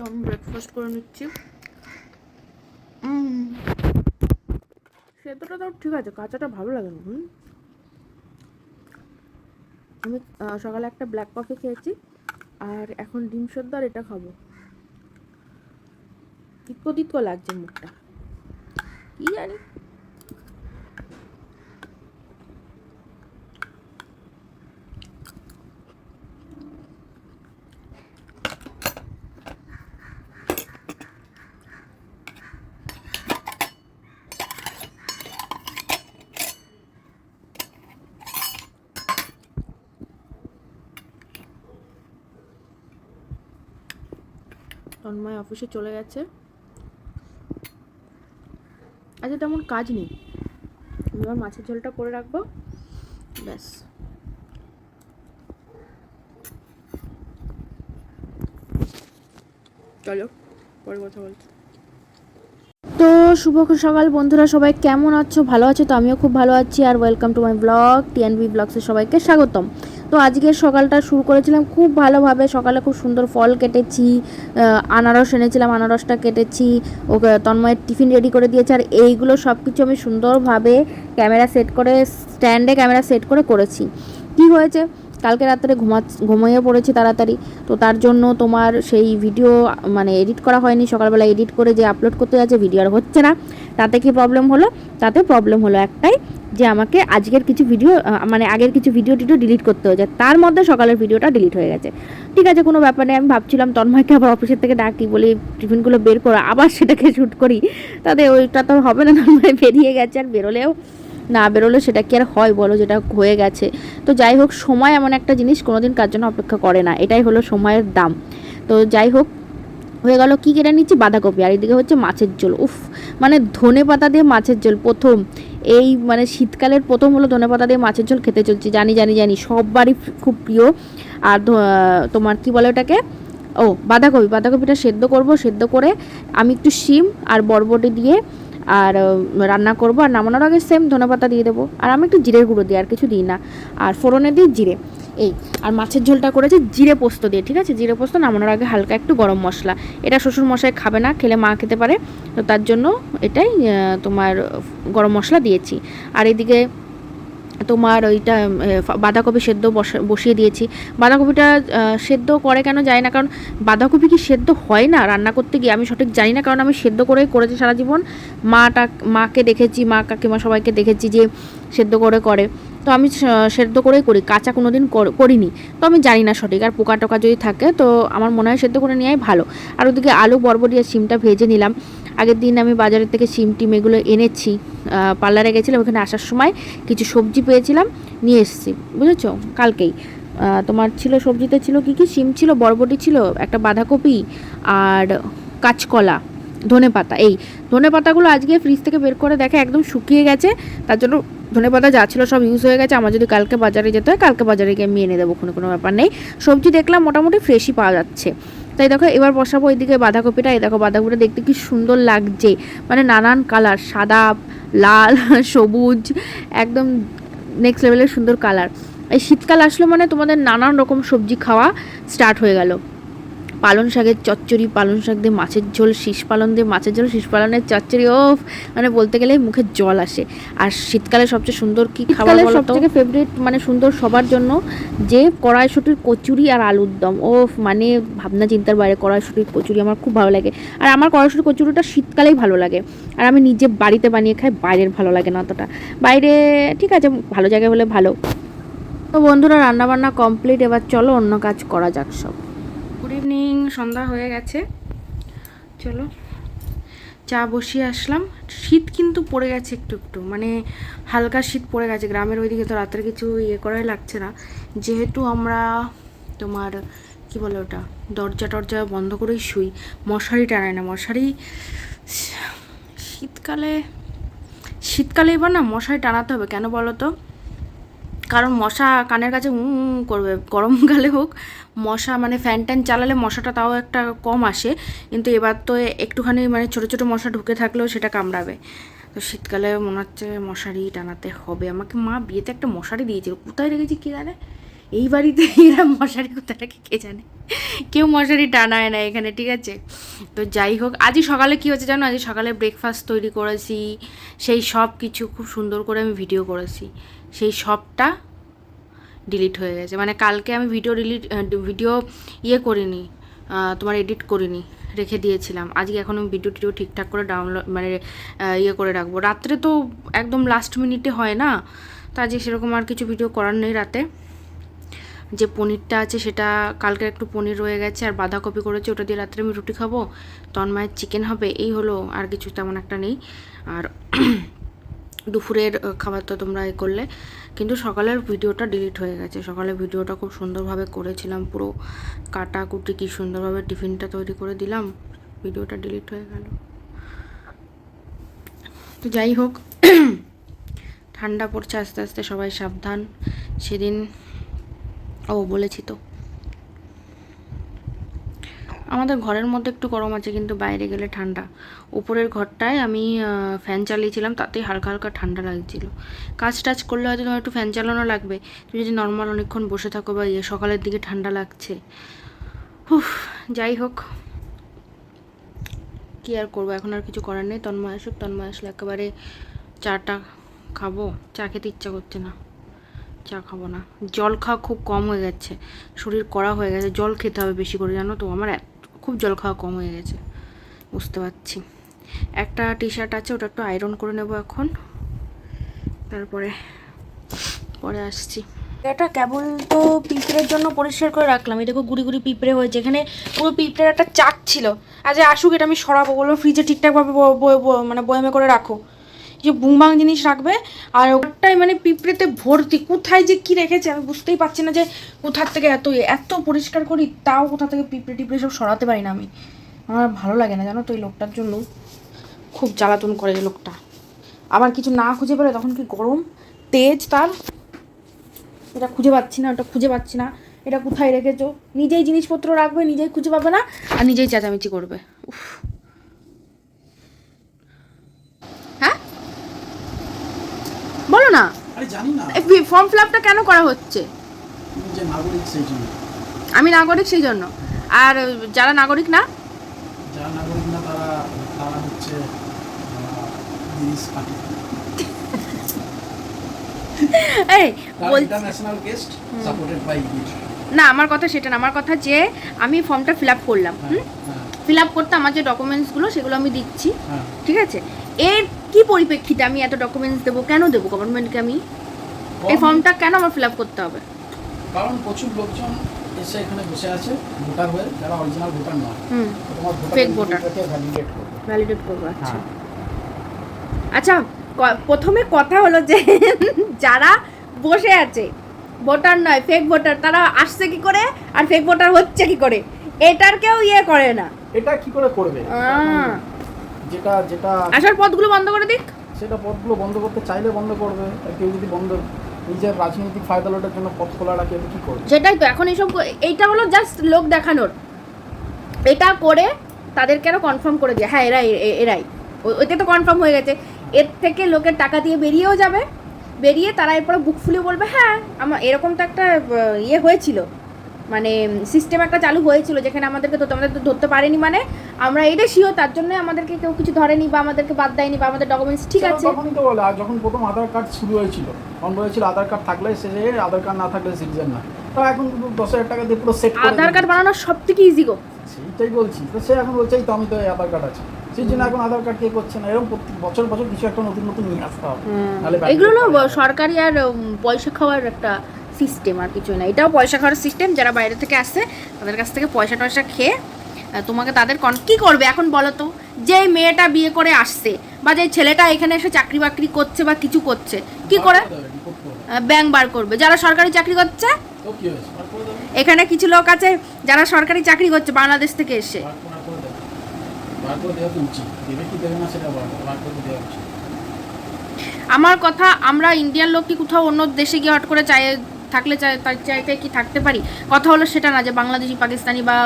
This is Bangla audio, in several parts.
তো আমি ব্রেকফাস্ট করে নিচ্ছি। সেদ্ধটা তো ঠিক আছে কাঁচাটা ভালো লাগে না হুম। আমি সকালে একটা ব্ল্যাক কফি খেয়েছি আর এখন ডিম সেদ্ধ আর এটা খাব। তিতকো তিতকো লাগছে মুখটা। কি জানি? তন্ময় অফিসে চলে গেছে। আচ্ছা তেমন কাজ নেই। এবার মাছের ঝোলটা করে রাখব। ব্যাস। চলো, পরে কথা বলছি। তো, শুভ সকাল বন্ধুরা, সবাই কেমন আছো? ভালো আছো? তো আমিও খুব ভালো আছি, আর welcome to my blog TNB ব্লগসের সবাইকে স্বাগতম। তো আজকের সকালটা শুরু করেছিলাম খুব ভালোভাবে। সকালে খুব সুন্দর ফল কেটেছি আনারস এনেছিলাম, আনারসটা কেটেছি, ওকে তন্ময়ের টিফিন রেডি করে দিয়েছে, আর এইগুলো সব কিছু আমি সুন্দরভাবে ক্যামেরা সেট করে, স্ট্যান্ডে ক্যামেরা সেট করে করেছি। কি হয়েছে। কালকে রাত্রে ঘুমা, ঘুমিয়ে পড়েছি তাড়াতাড়ি। তো তার জন্য তোমার সেই ভিডিও মানে এডিট করা হয়নি। সকালবেলা এডিট করে যে আপলোড করতে যাচ্ছে ভিডিও আর হচ্ছে না। তাতে কি প্রবলেম হলো? তাতে প্রবলেম হলো একটাই যে আমাকে আজকের কিছু ভিডিও মানে আগের কিছু ভিডিও টিডিও ডিলিট করতে হয়েছে। তার মধ্যে সকালের ভিডিওটা ডিলিট হয়ে গেছে। ঠিক আছে, কোনো ব্যাপার নেই। আমি ভাবছিলাম তন্ময়কে আবার অফিসের থেকে ডাকি, বলি টিফিনগুলো বের করো। আবার সেটাকে শ্যুট করি। তাতে ওইটা তো হবে না, তন্ময় বেরিয়ে গেছে আর বেরোলেও না বেরোলে সেটা কি আর হয় বলো যেটা হয়ে গেছে। তো যাই হোক, সময় এমন একটা জিনিস কোনোদিন কার জন্য অপেক্ষা করে না। এটাই হলো সময়ের দাম। তো যাই হোক, হয়ে গেল কী কেটে নিচ্ছি? বাঁধাকপি। আর এদিকে হচ্ছে মাছের ঝোল। উফ মানে ধনে পাতা দিয়ে মাছের ঝোল। প্রথম, এই মানে শীতকালের প্রথম হলো ধনে পাতা দিয়ে মাছের ঝোল খেতে চলছি। জানি জানি জানি। সববারই খুব প্রিয়। আর তোমার কি বলে ওটাকে? ও, বাঁধাকপি। বাঁধাকপিটা সেদ্ধ করব, সেদ্ধ করে আমি একটু শিম আর বরবটি দিয়ে আর রান্না করব আর নামানোর আগে সেম ধনেপাতা দিয়ে দেবো। আর আমি একটু জিরের গুঁড়ো দিই, আর কিছু দিই না। আর ফোড়নে দিই জিরে। এই, আর মাছের ঝোলটা করেছে জিরে পোস্ত দিয়ে, ঠিক আছে? জিরে পোস্ত নামানোর আগে হালকা একটু গরম মশলা। এটা শ্বশুর মশাই খাবে না, খেলে মা খেতে পারে। তো তার জন্য এটাই তোমার গরম মশলা দিয়েছি। আর এদিকে তোমার ওইটা বাঁধাকপি সেদ্ধ বসা- বসিয়ে দিয়েছি। বাঁধাকপিটা সেদ্ধ করে কেন যায় না, কারণ বাঁধাকপি কি সেদ্ধ হয় না রান্না করতে গিয়ে? আমি সঠিক জানি না, কারণ আমি সেদ্ধ করেই করেছি সারা জীবন। মাটা মাকে দেখেছি, মা কাকিমা সবাইকে দেখেছি যে সেদ্ধ করে করে। তো আমি সেদ্ধ করেই করি, কাঁচা কোনো দিন করিনি। তো আমি জানি না সঠিক, আর পোকা টোকা যদি থাকে, তো আমার মনে হয় সেদ্ধ করে নেওয়াই ভালো। আর ওদিকে আলু, বরবটি সিমটা ভেজে নিলাম। আগের দিন আমি বাজারের থেকে সিম টিম এগুলো এনেছি পার্লারে গেছিলাম, ওখানে আসার সময় কিছু সবজি পেয়েছিলাম, নিয়ে এসেছি, বুঝেছ? কালকেই। তোমার ছিল সবজিতে ছিল কি কি? সিম ছিল, বরবটি ছিল, একটা বাঁধাকপি আর কাঁচকলা, ধনে পাতা। এই ধনে পাতাগুলো আজকে ফ্রিজ থেকে বের করে দেখে একদম শুকিয়ে গেছে, তার জন্য ধনে পাতা যা ছিল সব ইউজ হয়ে গেছে, আমার যদি কালকে বাজারে যেতে হয়, কালকে বাজারে গিয়ে আমি এনে দেবো, কোনো কোনো ব্যাপার নেই। সবজি দেখলাম মোটামুটি ফ্রেশই পাওয়া যাচ্ছে। তাই দেখো, এবার বসাবো এইদিকে বাঁধাকপিটা, এই দেখো বাঁধাকপিটা দেখতে কি সুন্দর লাগছে। মানে নানান কালার সাদা, লাল, সবুজ, একদম নেক্সট লেভেলের সুন্দর কালার এই শীতকাল আসলো মানে তোমাদের নানান রকম সবজি খাওয়া স্টার্ট হয়ে গেল। পালং শাকের চচ্চড়ি পালং শাক দিয়ে মাছের ঝোল শীষ পালন দিয়ে মাছের ঝোল শীষ পালনের চচ্চড়ি ও মানে বলতে গেলে মুখে জল আসে। আর শীতকালে সবচেয়ে সুন্দর কি খাবার সবথেকে ফেভারিট মানে সুন্দর সবার জন্য যে কড়াইশুটির কচুরি আর আলুর দম। ও মানে ভাবনা চিন্তার বাইরে কড়াইশুটির কচুরি আমার খুব ভালো লাগে। আর আমার কড়াইশুটির কচুরিটা শীতকালেই ভালো লাগে। আর আমি নিজে বাড়িতে বানিয়ে খাই বাইরের ভালো লাগে না অতটা। বাইরে ঠিক আছে ভালো জায়গায় হলে ভালো। তো বন্ধুরা রান্নাবান্না কমপ্লিট এবার চলো অন্য কাজ করা যাক সব। গুড ইভিনিং সন্ধ্যা হয়ে গেছে। চলো, চা বসিয়ে আসলাম। শীত কিন্তু পড়ে গেছে একটু একটু মানে হালকা শীত পড়ে গেছে। গ্রামের ওইদিকে তো রাতের কিছু ইয়ে করাই লাগছে না। যেহেতু আমরা তোমার, কি বলে ওটা, দরজা টরজা বন্ধ করেই শুই, মশারি টানায় না। মশারি শীতকালে শীতকালে এবার না মশারি টানাতে হবে। কেন বলো তো? কারণ মশা কানের কাছে উঁ উঁ করবে। গরমকালে হোক, মশা মানে ফ্যান ট্যান চালালে মশাটা তাও একটা কম আসে। কিন্তু এবার তো একটুখানি মানে ছোটো ছোটো মশা ঢুকে থাকলেও সেটা কামড়াবে। তো শীতকালে মনে হচ্ছে মশারি টানাতে হবে। আমাকে মা বিয়েতে একটা মশারি দিয়েছিল। কোথায় রেখেছি কে জানে? এই বাড়িতে এরা মশারি কোথা থেকে কে জানে? কেউ মশারি টানায় না এখানে, ঠিক আছে? তো যাই হোক, আজই সকালে কী হচ্ছে জানো? আজই সকালে ব্রেকফাস্ট তৈরি করেছি। সেই সব কিছু খুব সুন্দর করে আমি ভিডিও করেছি। সেই সবটা ডিলিট হয়ে গেছে। মানে কালকে আমি ভিডিও ডিলিট ভিডিও ইয়ে করিনি তোমার এডিট করিনি, রেখে দিয়েছিলাম। আজকে এখন আমি ভিডিও টিডিও ঠিকঠাক করে ডাউনলোড মানে ইয়ে করে রাখব। রাত্রে তো একদম লাস্ট মিনিটে হয় না, তো আজকে সেরকম আর কিছু ভিডিও করার নেই রাতে। যে পনিরটা আছে সেটা কালকে একটু পনির রয়ে গেছে, আর বাঁধাকপি করেছে, ওটা দিয়ে রাত্রে আমি রুটি খাব, তন্মায়ের চিকেন হবে, এই হলো, আর কিছু তেমন একটা নেই। আর দুপুরের খাবার তো তোমরা এ করলে। কিন্তু সকালের ভিডিওটা ডিলিট হয়ে গেছে। সকালের ভিডিওটা খুব সুন্দরভাবে করেছিলাম, পুরো কাটা কুটি কি সুন্দরভাবে টিফিনটা তৈরি করে দিলাম, ভিডিওটা ডিলিট হয়ে গেল। তো যাই হোক, ঠান্ডা পড়ছে আস্তে আস্তে, সবাই সাবধান। সেদিন, ও বলেছি তো। আমাদের ঘরের মধ্যে একটু গরম আছে, কিন্তু বাইরে গেলে ঠান্ডা। উপরের ঘরটায় আমি ফ্যান চালিয়েছিলাম, তাতেই হালকা হালকা ঠান্ডা লাগছিল। কাজ টাজ করলে হয়তো তোমার একটু ফ্যান চালানো লাগবে। তুমি যদি নর্মাল অনেকক্ষণ বসে থাকো বা ইয়ে সকালের দিকে ঠান্ডা লাগছে। উফ, যাই হোক। কী আর করব, এখন আর কিছু করার নেই। তন্ময় আসুক, তন্ময় আসলে একেবারে চাটা খাব। চা খেতে ইচ্ছা করছে না। চা খাব না। জল খাওয়া খুব কম হয়ে গেছে। শরীর কড়া হয়ে গেছে। জল খেতে হবে বেশি করে, জানো তো? আমার খুব জল খাওয়া কম হয়ে গেছে। বুঝতে পারছি। একটা টি শার্ট আছে, ওটা একটু আয়রন করে নেব এখন। তারপরে, পরে আসছি। এটা কেবল তো পিঁপড়ের জন্য পরিষ্কার করে রাখলাম। এই দেখো গুড়ি গুড়ি পিঁপড়ে হয়েছে। এখানে পুরো পিঁপড়ের একটা চাক ছিল। আজ আসুক, এটা আমি সরাবো। বলব ফ্রিজে ঠিকঠাকভাবে মানে বয়মে করে রাখো। যে বুংবাং জিনিস রাখবে, আর ওটাই মানে পিঁপড়েতে ভর্তি, কোথায় যে কি রেখেছে আমি বুঝতেই পারছি না যে কোথার থেকে এত। এত পরিষ্কার করি, তাও কোথা থেকে পিঁপড়ে টিপড়ে সব সরাতে পারি না আমি। আমার ভালো লাগে না, জানো তো এই লোকটার জন্য। খুব জ্বালাতন করে এই লোকটা। আবার কিছু না খুঁজে পেলে তখন কি গরম? তেজ তার? এটা খুঁজে পাচ্ছি না, ওটা খুঁজে পাচ্ছি না। এটা কোথায় রেখেছো? নিজেই জিনিসপত্র রাখবে, নিজেই খুঁজে পাবে না, আর নিজেই চেঁচামেচি করবে। উফ হ্যাঁ বলো না আরে জানি না। ফর্ম ফিল আপটা কেন করা হচ্ছে? যে নাগরিক সেই জন্য। আমি নাগরিক সেই জন্য। আর যারা নাগরিক না? যারা নাগরিক না তারা তারা হচ্ছে এই ইন্টারন্যাশনাল গেস্ট সাপোর্টেড বাই না আমার কথা সেটা না। আমার কথা যে আমি ফর্মটা ফিল আপ করলাম হ্যাঁ হ্যাঁ। ফিল আপ করতে আমার যে ডকুমেন্টসগুলো সেগুলো আমি দিচ্ছি হ্যাঁ। ঠিক আছে? এর কি পরিপ্রেক্ষিতে আমি এত ডকুমেন্টস দেবো? কেন দেবো গভর্নমেন্টকে আমি? এই ফর্মটা কেন আমার ফিল আপ করতে হবে? কারণ প্রচুর লোকজন এসে এখানে বসে আছে ভোটার হয়ে যারা অরিজিনাল ভোটার নয়। হুম তোমার ভোটার ভ্যালিডেট করবে। ভ্যালিডেট করব আচ্ছা। হ্যাঁ। আচ্ছা প্রথমে কথা হলো যে যারা বসে আছে ভোটার নয় ফেক ভোটার তারা আসছে কি করে আর ফেক ভোটার হচ্ছে কি করে? এটার কেউ ইয়ে করে না। এটা কি করে করবে। যেটা যেটা আসার পথগুলো বন্ধ করে দিক। সেটা পথগুলো বন্ধ করতে চাইলে বন্ধ করবে। আর কেউ যদি বন্ধ নিজের রাজনৈতিক ফায়দা লোটের জন্য পথ খোলা রাখে কি করবে? সেটাই তো এখন এইসব এইটা হলো জাস্ট লোক দেখানোর। এটা করে তাদেরকে আরও কনফার্ম করে দিয়ে হ্যাঁ এরাই এরাই। ও- ওইটা তো কনফার্ম হয়ে গেছে। এর থেকে লোকের টাকা দিয়ে বেরিয়েও যাবে। বেরিয়ে তারা এরপরে বুক ফুলে বলবে হ্যাঁ আমার এরকম তো একটা ইয়ে হয়েছিল। মানে সিস্টেম একটা চালু হয়েছিল যেখানে আমাদেরকে তো আমাদের তো ধরতে পারেনি মানে আমরা এটা শিও তার জন্য আমাদেরকে কেউ কিছু ধরেনি বা আমাদেরকে বাদ দেয়নি বা আমাদের ডকুমেন্টস ঠিক আছে। তখনই তো বলে যখন প্রথম আধার কার্ড শুরু হয়েছিল তখন বলেছিল আধার কার্ড থাকলে সে আধার কার্ড না থাকলে সিটিজেন না। তো এখন দশ হাজার টাকা দিয়ে পুরো সেট আধার কার্ড বানানো সব থেকে ইজি গো। সেইটাই বলছি। তো সে এখন বলছে তো আমি তো আধার কার্ড আছে। সেই জন্য এখন আধার কার্ড কে করছে না। এরকম প্রত্যেক বছর বছর কিছু একটা নতুন নতুন নিয়ে আসতে হবে। এগুলো। সরকারি আর পয়সা খাওয়ার একটা সিস্টেম আর কিছু না। এটাও পয়সা খাওয়ার সিস্টেম যারা বাইরে থেকে আসে তাদের কাছ থেকে পয়সা টয়সা খেয়ে তোমাকে তাদের কন কী করবে এখন বলো তো? যে মেয়েটা বিয়ে করে আসছে বা যে ছেলেটা এখানে এসে চাকরি বাকরি করছে বা কিছু করছে কি করে? ব্যাংক বার করবে। যারা সরকারি চাকরি করছে এখানে কিছু লোক আছে যারা সরকারি চাকরি করছে বাংলাদেশ থেকে এসে। আমার কথা আমরা ইন্ডিয়ান লোক কি কোথাও অন্য দেশে গিয়ে হট করে চাই থাকলে তার চাইতে কি থাকতে পারি? কথা হলো সেটা না যে বাংলাদেশি, পাকিস্তানি বা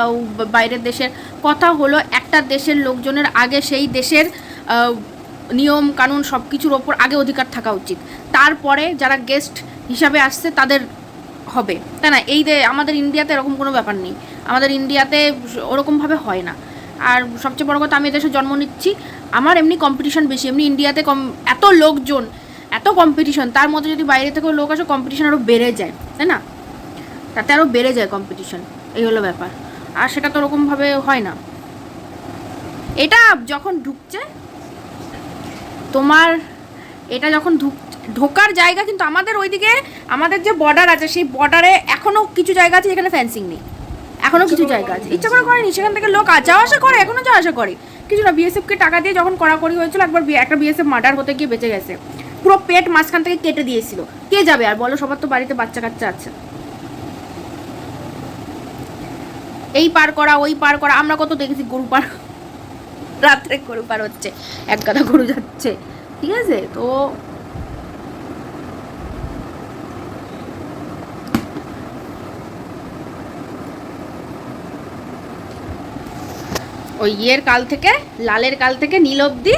বাইরের দেশের। কথা হলো একটা দেশের লোকজনের আগে সেই দেশের নিয়ম, কানুন সব কিছুর ওপর আগে অধিকার থাকা উচিত। তারপরে যারা গেস্ট হিসাবে আসছে তাদের হবে। তাই না? এই আমাদের ইন্ডিয়াতে এরকম কোনো ব্যাপার নেই। আমাদের ইন্ডিয়াতে ওরকমভাবে হয় না। আর সবচেয়ে বড় কথা, আমি এদেশে জন্ম নিচ্ছি। আমার এমনি কম্পিটিশন বেশি। এমনি ইন্ডিয়াতে কম, এত লোকজন এত কম্পিটিশন তার মধ্যে যদি বাইরে থেকেও লোক আসে কম্পিটিশন আরও বেড়ে যায়, তাই না? তাতে আরও বেড়ে যায় কম্পিটিশন এই হলো ব্যাপার। আর সেটা তো ওরকমভাবে হয় না। এটা যখন ঢুকছে, তোমার এটা যখন ঢুক, ঢোকার জায়গা কিন্তু আমাদের ওইদিকে, আমাদের যে বর্ডার আছে, সেই বর্ডারে এখনও কিছু জায়গা আছে যেখানে ফেন্সিং নেই। এখনও কিছু জায়গা আছে। ইচ্ছা করে করেনি? সেখান থেকে লোক যাওয়া আসা করে এখনও যাওয়া আসা করে। কিছু না বিএসএফকে টাকা দিয়ে যখন কড়াকড়ি হয়েছিল, একবার একটা বিএসএফ মার্ডার হতে গিয়ে বেঁচে গেছে। পুরো পেট মাঝখান থেকে কেটে দিয়েছিল। কে যাবে আর বলো, সবার তো বাড়িতে বাচ্চা কাচ্চা আছে। এই পার করা, ওই পার করা, আমরা কত দেখেছি গরু পার। রাত্রে গরু পার হচ্ছে, এক গাদা গরু যাচ্ছে, ঠিক আছে? তো ওই ইয়ের কাল থেকে, লালের কাল থেকে, নীল অব্দি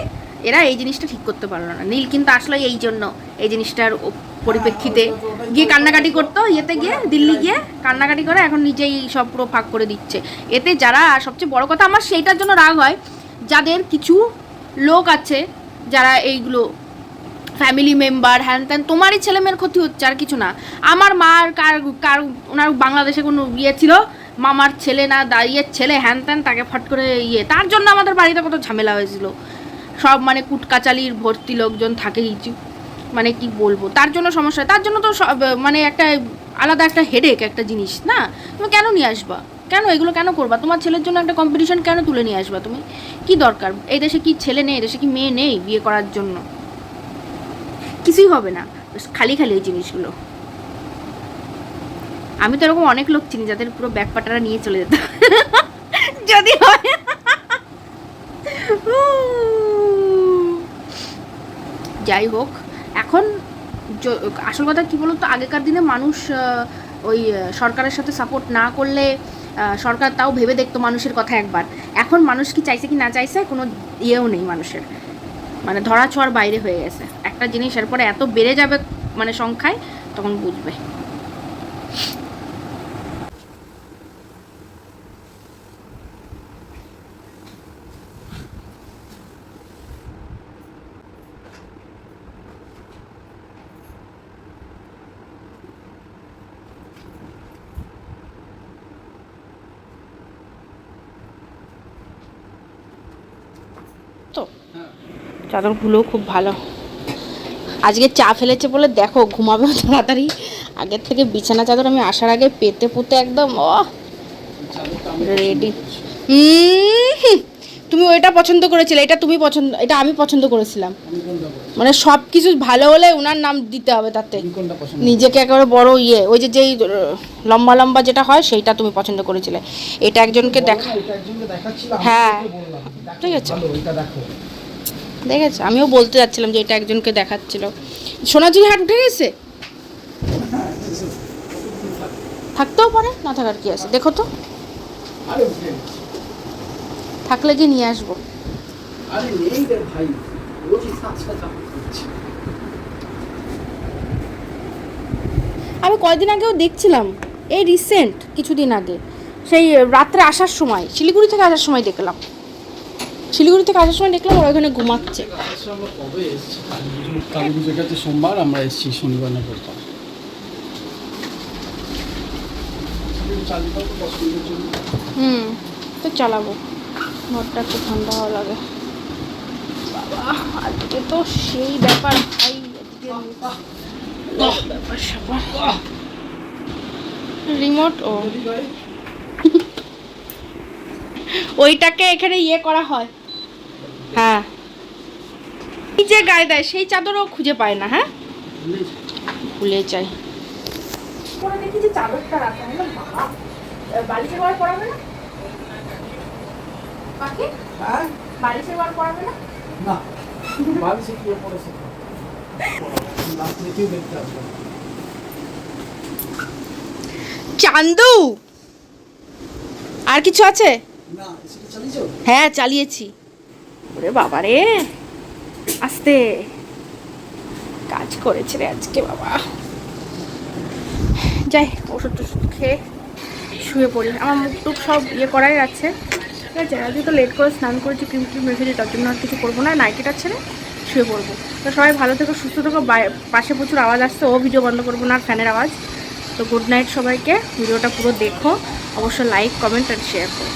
এরা এই জিনিসটা ঠিক করতে পারল না। নীল কিন্তু আসলো এই জন্য এই জিনিসটার পরিপ্রেক্ষিতে গিয়ে কান্নাকাটি করতো, ইয়েতে গিয়ে, দিল্লি গিয়ে কান্নাকাটি করে, এখন নিজেই সব পুরো ফাঁক করে দিচ্ছে। এতে যারা সবচেয়ে বড় কথা, আমার সেইটার জন্য রাগ হয়, যাদের কিছু লোক আছে যারা এইগুলো ফ্যামিলি মেম্বার হ্যান ত্যান, তোমারই ছেলে মেয়ের ক্ষতি হচ্ছে, আর কিছু না। আমার মার কার কার, ওনার বাংলাদেশে কোনো ইয়ে ছিল, মামার ছেলে না দাঁড়িয়ের ছেলে, হ্যান ত্যান, তাকে ফট করে ইয়ে তার জন্য আমাদের বাড়িতে কত ঝামেলা হয়েছিল। সব মানে কুটকাচালির ভর্তি লোকজন থাকে কিছু মানে কি বলব? তার জন্য সমস্যা। তার জন্য তো সব মানে একটা আলাদা একটা হেডেক একটা জিনিস, না? তুমি কেন নিয়ে আসবা? কেন এগুলো কেন করবা? তোমার ছেলের জন্য একটা কম্পিটিশন কেন তুলে নিয়ে আসবা তুমি? কি দরকার? এই দেশে কি ছেলে নেই? দেশে কি মেয়ে নেই বিয়ে করার জন্য? কিছুই হবে না। খালি খালি এই জিনিসগুলো। আমি তো এরকম অনেক লোক চিনি যাদের পুরো ব্যাগ পাটারা নিয়ে চলে যেত। যদি হয় যাই হোক, এখন আসল কথা কী বলতো, আগেকার দিনে মানুষ ওই সরকারের সাথে সাপোর্ট না করলে সরকার তাও ভেবে দেখতো মানুষের কথা একবার। এখন মানুষ কি চাইছে কি না চাইছে, কোনো ইয়েও নেই মানুষের। মানে ধরা ছোঁয়ার বাইরে হয়ে গেছে। একটা জিনিস এরপরে এত বেড়ে যাবে মানে সংখ্যায়, তখন বুঝবে। চাদরগুলোও খুব ভালো। আজকে চা ফেলেছে বলে দেখো ঘুমাবে তাড়াতাড়ি। আগের থেকে বিছানা চাদর আমি আসার আগে পেতে পুতে একদম ও রেডি তুমি ওইটা পছন্দ করেছিলে এটা তুমি পছন্দ এটা আমি পছন্দ করেছিলাম। মানে সব কিছু ভালো হলে ওনার নাম দিতে হবে তাতে। নিজেকে একেবারে বড় ইয়ে ওই যে যেই লম্বা লম্বা যেটা হয় সেইটা তুমি পছন্দ করেছিলে। এটা একজনকে দেখা হ্যাঁ। ঠিক আছে। দেখেছ? আমিও বলতে যাচ্ছিলাম যে এটা একজনকে দেখাচ্ছিল। সোনাঝুরি হাট উঠে গেছে? থাকতেও পারে, না থাকার কি আছে? দেখো তো। থাকলে গিয়ে নিয়ে আসব। আমি কয়দিন আগেও দেখছিলাম, এই রিসেন্ট কিছুদিন আগে। সেই, রাত্রে আসার সময়, শিলিগুড়ি থেকে আসার সময় দেখলাম। শিলিগুড়ি থেকে আসার সময় দেখলাম ওরা ওখানে ঘুমাচ্ছে। কালী সোমবার আমরা এসেছি শনিবার না করতাম হুম তো চালাবো। ঘরটা একটু ঠান্ডা হওয়া লাগে। বাবা আজকে তো সেই ব্যাপার ভাই আজকে। ব্যাপার স্যাপার রিমোট ও। ওইটাকে এখানে ইয়ে করা হয়। হ্যাঁ। যে গায়ে দেয় সেই চাদরও খুঁজে পায় না হ্যাঁ? ভুলে যাই পরে দেখি যে চাদরটা রাখা হয় বাবা বালিশের ঘর পড়াবে না? পাখি? হ্যাঁ। বালিশের ঘর পড়াবে না? না। বালিশে কি পড়েছে? রাত্রে কেউ দেখতে আসবে না। চান্দু! আর কিছু আছে? হ্যাঁ চালিয়েছি। ওরে বাবা রে। আস্তে। কাজ করেছে রে আজকে বাবা। যাই ওষুধ টষুধ খেয়ে শুয়ে পড়ি। আমার মুখ টুক সব ইয়ে করাই আছে। ঠিক আছে, আজকে তো লেট করে স্নান করেছি, ক্রিম ক্রিম রেখেছি তার জন্য আর কিছু করব না। নাইটিটা ছেড়ে শুয়ে পড়ব। তো সবাই ভালো থেকো, সুস্থ থেকো। পাশে প্রচুর আওয়াজ আসছে, ও ভিডিও বন্ধ করব না ফ্যানের আওয়াজ। তো গুড নাইট সবাইকে, ভিডিওটা পুরো দেখো। অবশ্যই লাইক কমেন্ট আর শেয়ার করো।